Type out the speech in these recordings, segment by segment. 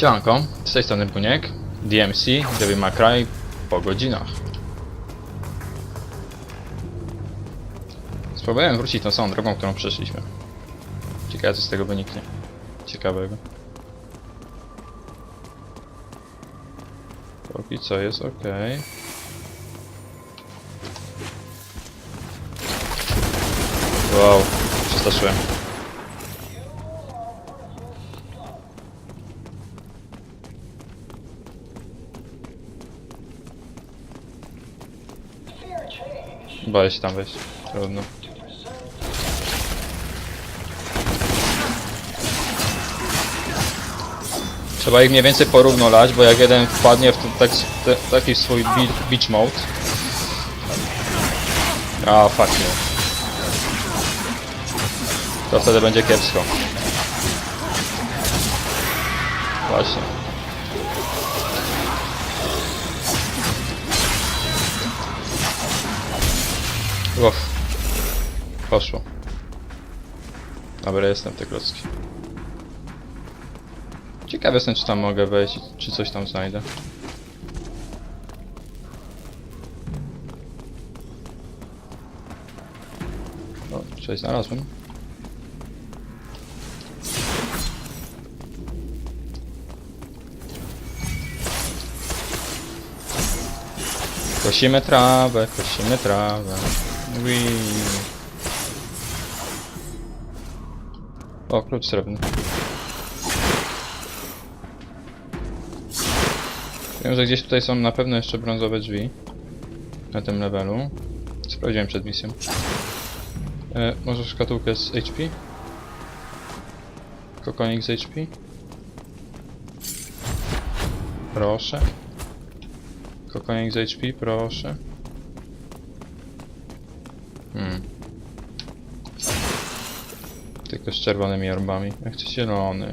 Siemanko, z tej strony Buniek, DMC, Devil May Cry po godzinach. Spróbowałem wrócić tą samą drogą, którą przeszliśmy. Ciekawe co z tego wyniknie. Ciekawego. Póki co jest ok. Wow, przestraszyłem. Boję tam wejść. Trudno. Trzeba ich mniej więcej porówno lać, bo jak jeden wpadnie w tak, te, taki swój beach mode. A, fuck nie. To wtedy będzie kiepsko. Właśnie. Uff. Poszło. Dobra, jestem te klocki. Ciekawy jestem, czy tam mogę wejść, czy coś tam znajdę. O, coś znalazłem. Kosimy trawę, kosimy trawę. Wii. O, klucz srebrny. Wiem, że gdzieś tutaj są na pewno jeszcze brązowe drzwi. Na tym levelu. Sprawdziłem przed misją. E, może szkatułkę z HP? Kokonik z HP? Proszę. Kokonik z HP, proszę. Hmm. Tylko z czerwonymi orbami. Ja chcę zielony.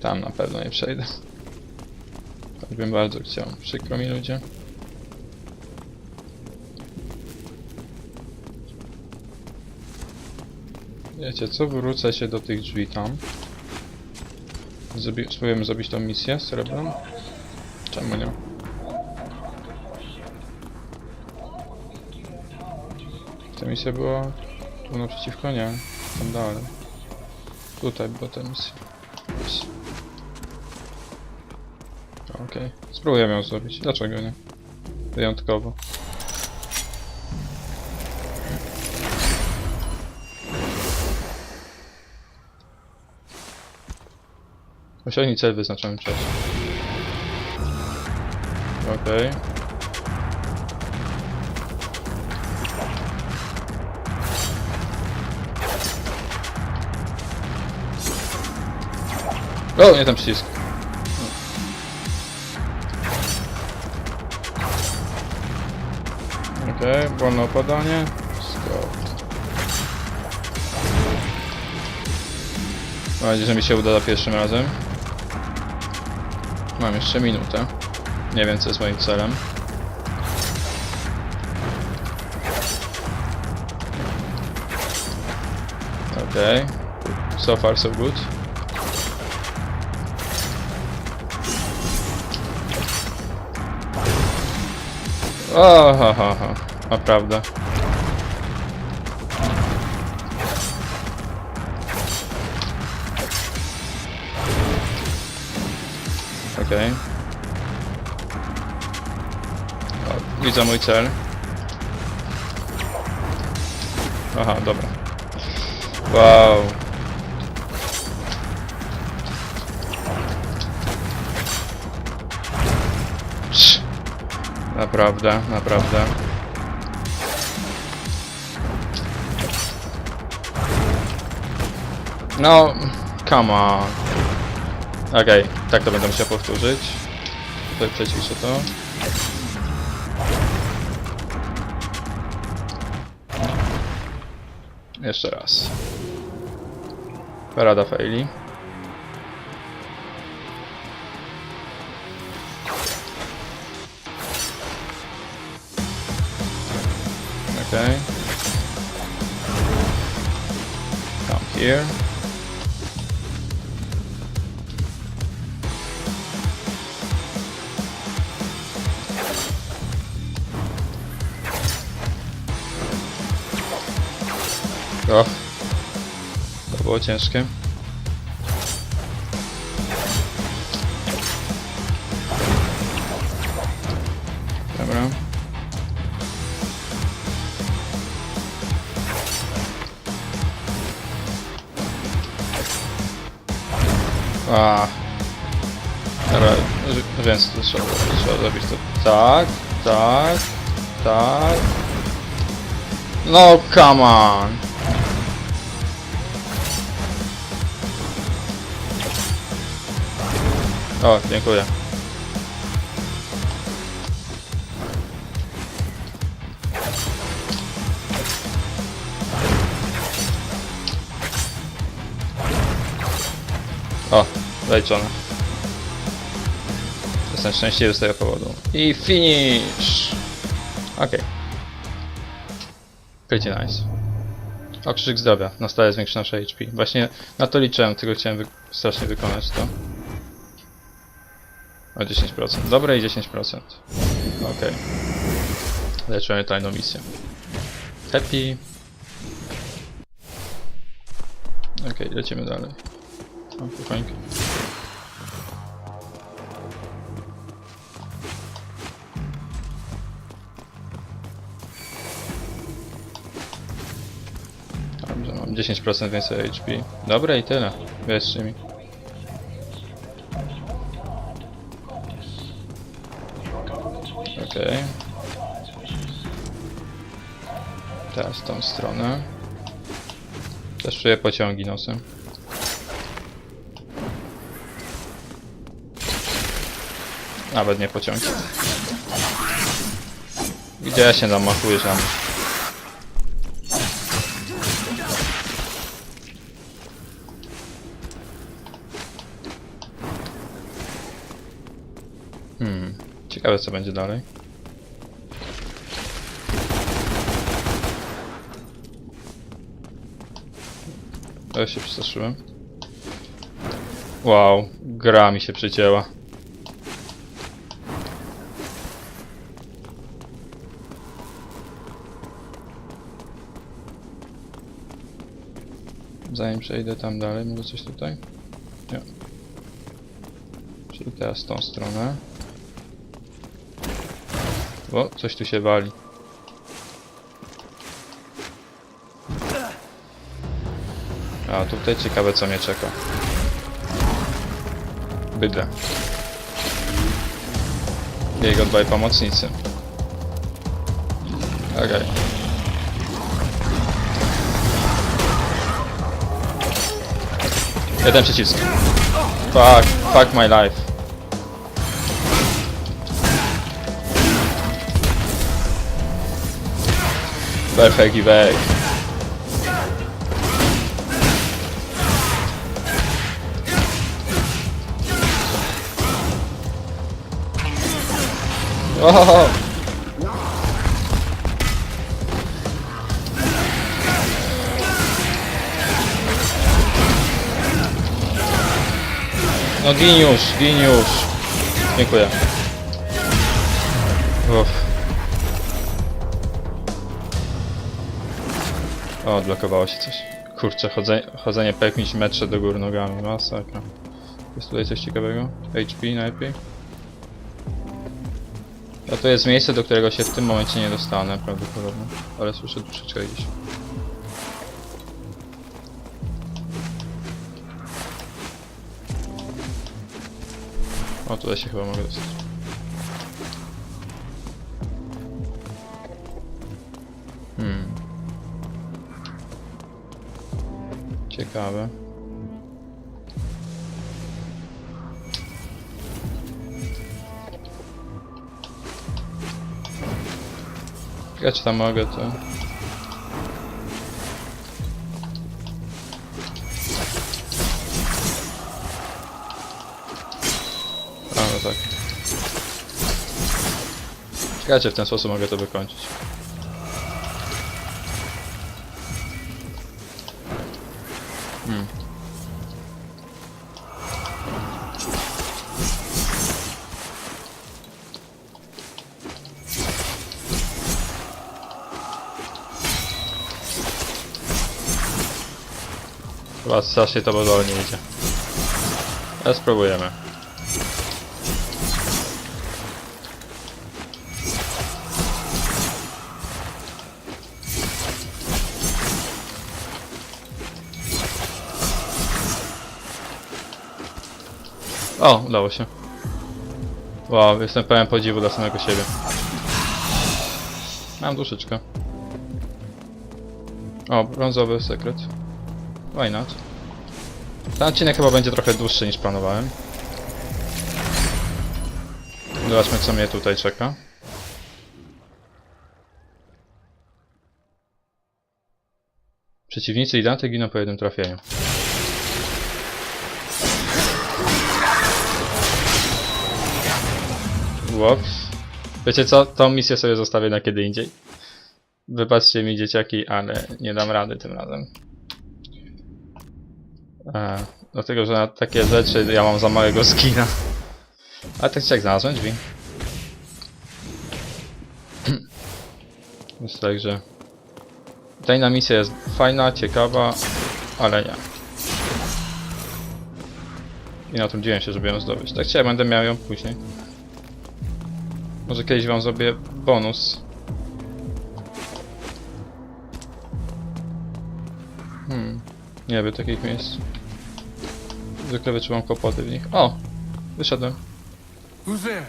Tam na pewno nie przejdę. Tak bym bardzo chciał. Przykro mi ludzie. Wiecie co? Wrócę się do tych drzwi tam. Zrobi spróbujemy zrobić tą misję z srebrem? Czemu nie? Ta misja była tu naprzeciwko? Nie. Tam dalej. Tutaj była ta misja. Okej. Spróbujemy ją zrobić. Dlaczego nie? Wyjątkowo. Osiągnij cel w wyznaczonym czasie. Okej. O, nie ten przycisk. Okej, wolne opadanie. Scout. Mam nadzieję, że mi się uda za pierwszym razem. Mam jeszcze minutę. Nie wiem, co jest moim celem. Okej. So far, so good. O, ha, ha, ha. Naprawdę. Okej. O, Widzę mój cel. Aha, dobra. Wow. Naprawdę, naprawdę. No, come on. Okej, okay, tak to będę musiał powtórzyć. Tutaj przećwiczę to. Jeszcze raz. Parada faili. Okej. Okay. Come here. Było ciężkie. Dobra. A. Dobra, więc to trzeba, trzeba zrobić to tak, tak, tak. No come on. O, dziękuję. O, zaliczone. Jestem szczęśliwy z tego powodu. I finish! Okej. Pretty nice. O, krzyk zdrowia. Na stałe zwiększa nasze HP. Właśnie na to liczyłem, tylko chciałem wy strasznie wykonać to. O 10%. Dobre i 10%. Okej. Leczymy tajną misję. Happy. Okej, lecimy dalej. Kuchańkę. Dobrze, mam 10% więcej HP. Dobre i tyle. Wierzcie mi. Okej. Teraz tą stronę. Też czuję pociągi nosem. Nawet nie pociągi. Gdzie ja się zamachuję tam? Hmm. Ciekawe co będzie dalej. To się przestraszyłem. Wow, gra mi się przycięła. Zanim przejdę tam dalej, może coś tutaj? Nie. Czyli teraz tą stronę. O, coś tu się wali. A tutaj ciekawe co mnie czeka. Bydle. Jego dwaj pomocnicy. Okej. Jeden przycisk. Fuck, fuck my life. Perfect evac. Oh! No gin już. Dziękuję. Uff. O, odblokowało się coś. Kurczę, chodzenie, chodzenie po jakimś metrze do góry nogami, masakra. Jest tutaj coś ciekawego? HP najlepiej? No to jest miejsce, do którego się w tym momencie nie dostanę prawdopodobnie. Ale słyszę troszeczkę gdzieś. O, tutaj się chyba mogę dostać. Hmm. Ciekawe. Ja czy tam mogę to? A, no tak. Czekajcie, w ten sposób mogę to wykończyć. O, strasznie to wolnie idzie. Ale spróbujemy. O, udało się. Wow, jestem pełen podziwu dla samego siebie. Mam duszyczkę. O, brązowy sekret. Why not? Ten odcinek chyba będzie trochę dłuższy niż planowałem. Zobaczmy co mnie tutaj czeka. Przeciwnicy i Dante giną po jednym trafieniu. Łops. Wiecie co? Tą misję sobie zostawię na kiedy indziej. Wybaczcie mi dzieciaki, ale nie dam rady tym razem. E, dlatego, że na takie rzeczy ja mam za małego skina. Ale tak jak znalazłem drzwi. Jest tak, że... Tajna misja jest fajna, ciekawa, ale nie. I natrudziłem się, żeby ją zdobyć. Tak czy będę miał ją później. Może kiedyś wam zrobię bonus. Hmm. Nie lubię takich miejsc. Zwykle wyczuwam kłopoty w nich. O! Wyszedłem. Who's there?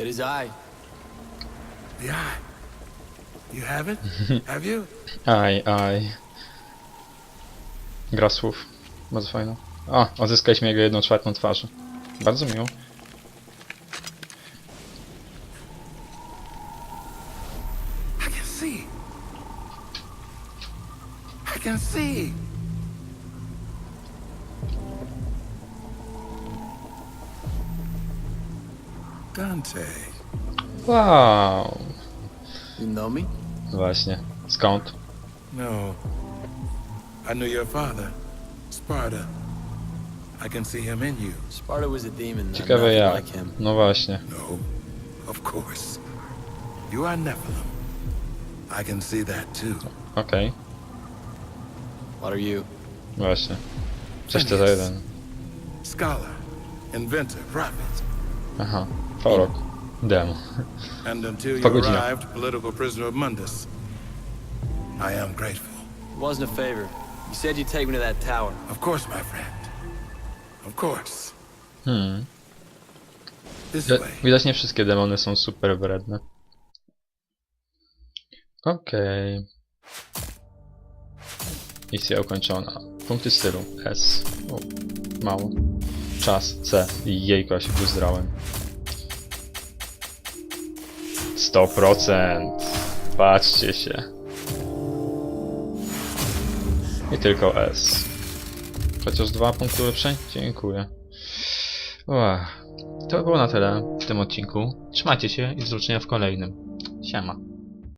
It is I. The eye. You have it? have you? Aj, aj. Gra słów. Bardzo fajna. A, odzyskaliśmy jego jedną czwartą twarzy. Bardzo miło. Dante. Wow! You know me? Właśnie. Skąd? No. I knew your father, Sparta. I can see him in you. Sparta was a demon. Ciekawe jak. like him. No właśnie. No, of course. You are Nephilim. I can see that too. Okej. What are you? Właśnie. Coś to za jeden. Scholar, inventor, prophet. Aha. Forok. Demo. And until you Po godzinach. arrived, political prisoner of Mundus. I am grateful. It wasn't a favor. You said you'd take me to that tower. Of course, my friend. Of course. Hmm. This Wi- way. Widać nie wszystkie demony są super wredne. Okej. Misja ukończona. Punkty stylu. S. O, mało. Czas. C. Jejku, ja się wyzdrałem. 100%. Patrzcie się. I tylko S. Chociaż dwa punkty ulepszeń? Dziękuję. Uah. To by było na tyle w tym odcinku. Trzymajcie się i do zobaczenia w kolejnym. Siema.